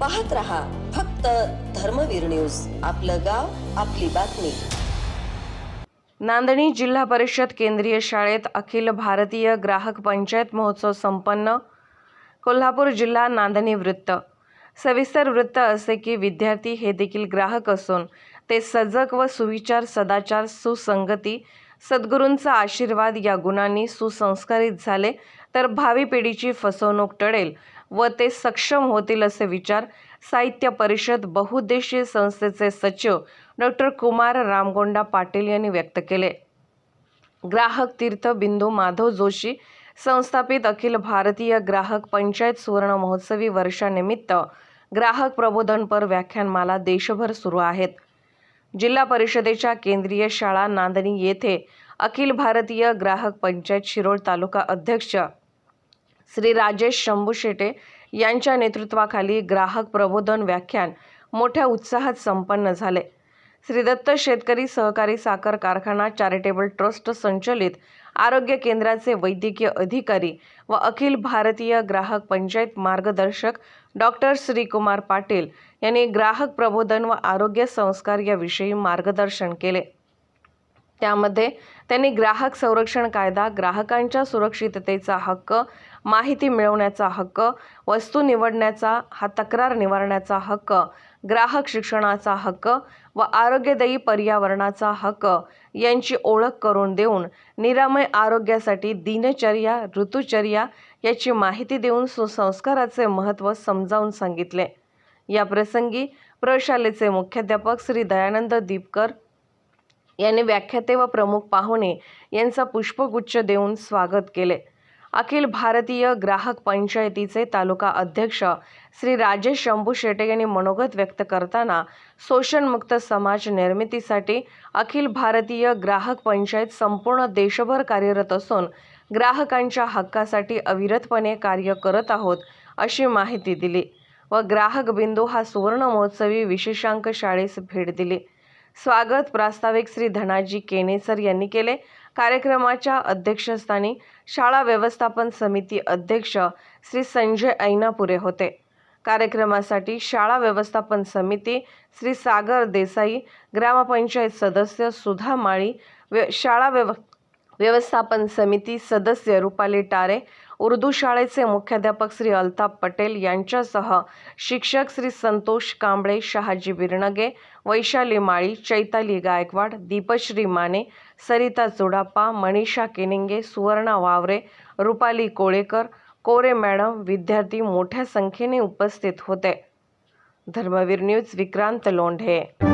पाहत रहा फक्त धर्मवीर न्यूज. आपलं गाव आपली बातमी. नांदणी जिल्हा परिषद केंद्रीय शाळेत अखिल भारतीय ग्राहक पंचायत महोत्सव संपन्न. कोल्हापूर जिल्हा नांदणी वृत्त. सविस्तर वृत्त असे की विद्यार्थी हे देखील ग्राहक असून ते सजग व सुविचार सदाचार सुसंगती सद्गुरूंचा आशीर्वाद या गुणांनी सुसंस्कारित झाले तर भावी पिढीची फसवणूक टळेल व ते सक्षम होतील असे विचार साहित्य परिषद बहुउद्देशीय संस्थेचे सचिव डॉक्टर कुमार रामगोंडा पाटील यांनी व्यक्त केले. ग्राहक तीर्थ बिंदू माधव जोशी संस्थापित अखिल भारतीय ग्राहक पंचायत सुवर्ण महोत्सवी वर्षानिमित्त ग्राहक प्रबोधनपर व्याख्यानमाला देशभर सुरू आहेत. जिल्हा परिषदेच्या केंद्रीय शाळा नांदणी येथे अखिल भारतीय ग्राहक पंचायत शिरोळ तालुका अध्यक्ष श्री राजेश शंभू शेटे यांच्या नेतृत्वाखाली ग्राहक प्रबोधन व्याख्यान मोठ्या उत्साहात संपन्न झाले. श्री दत्त शेतकरी सहकारी साखर कारखाना चॅरिटेबल ट्रस्ट संचलित आरोग्य केंद्राचे वैद्यकीय अधिकारी व अखिल भारतीय ग्राहक पंचायत मार्गदर्शक डॉक्टर श्रीकुमार पाटील यांनी ग्राहक प्रबोधन व आरोग्य संस्कार याविषयी मार्गदर्शन केले. त्यामध्ये त्यांनी ग्राहक संरक्षण कायदा ग्राहकांच्या सुरक्षिततेचा हक्क माहिती मिळवण्याचा हक्क वस्तू निवडण्याचा हा तक्रार निवारण्याचा हक्क ग्राहक शिक्षणाचा हक्क व आरोग्यदायी पर्यावरणाचा हक्क यांची ओळख करून देऊन निरामय आरोग्यासाठी दिनचर्या ऋतुचर्या याची माहिती देऊन सुसंस्काराचे महत्त्व समजावून सांगितले. या प्रसंगी प्रशालेचे मुख्याध्यापक श्री दयानंद दीपकर यांनी व्याख्याते व प्रमुख पाहुणे यांचा पुष्पगुच्छ देऊन स्वागत केले. अखिल भारतीय ग्राहक पंचायतीचे तालुका अध्यक्ष श्री राजेश शंभू शेटे यांनी मनोगत व्यक्त करताना शोषणमुक्त समाज निर्मितीसाठी अखिल भारतीय ग्राहक पंचायत संपूर्ण देशभर कार्यरत असून ग्राहकांच्या हक्कासाठी अविरतपणे कार्य करत आहोत अशी माहिती दिली व ग्राहक बिंदू हा सुवर्ण महोत्सवी विशेषांक शाळेस भेट दिली. स्वागत प्रास्ताविक श्री धनाजी केनेसर यांनी केले. कार्यक्रमाच्या अध्यक्षस्थानी शाळा व्यवस्थापन समिती अध्यक्ष श्री संजय ऐनापुरे होते. कार्यक्रमासाठी शाळा व्यवस्थापन समिती श्री सागर देसाई ग्रामपंचायत सदस्य सुधा माळी व्य शाळा व्यव व्यवस्थापन समिती सदस्य रुपाली टारे उर्दू शाळेचे मुख्याध्यापक श्री अल्ताप पटेल यांच्यासह शिक्षक श्री संतोष कांबळे शहाजी बिरणगे वैशाली माळी चैताली गायकवाड दीपश्री माने सरिता चुडाप्पा मनीषा केनिंगे सुवर्णा वावरे रुपाली कोळेकर कोरे मॅडम विद्यार्थी मोठ्या संख्येने उपस्थित होते. धर्मवीर न्यूज विक्रांत लोंढे.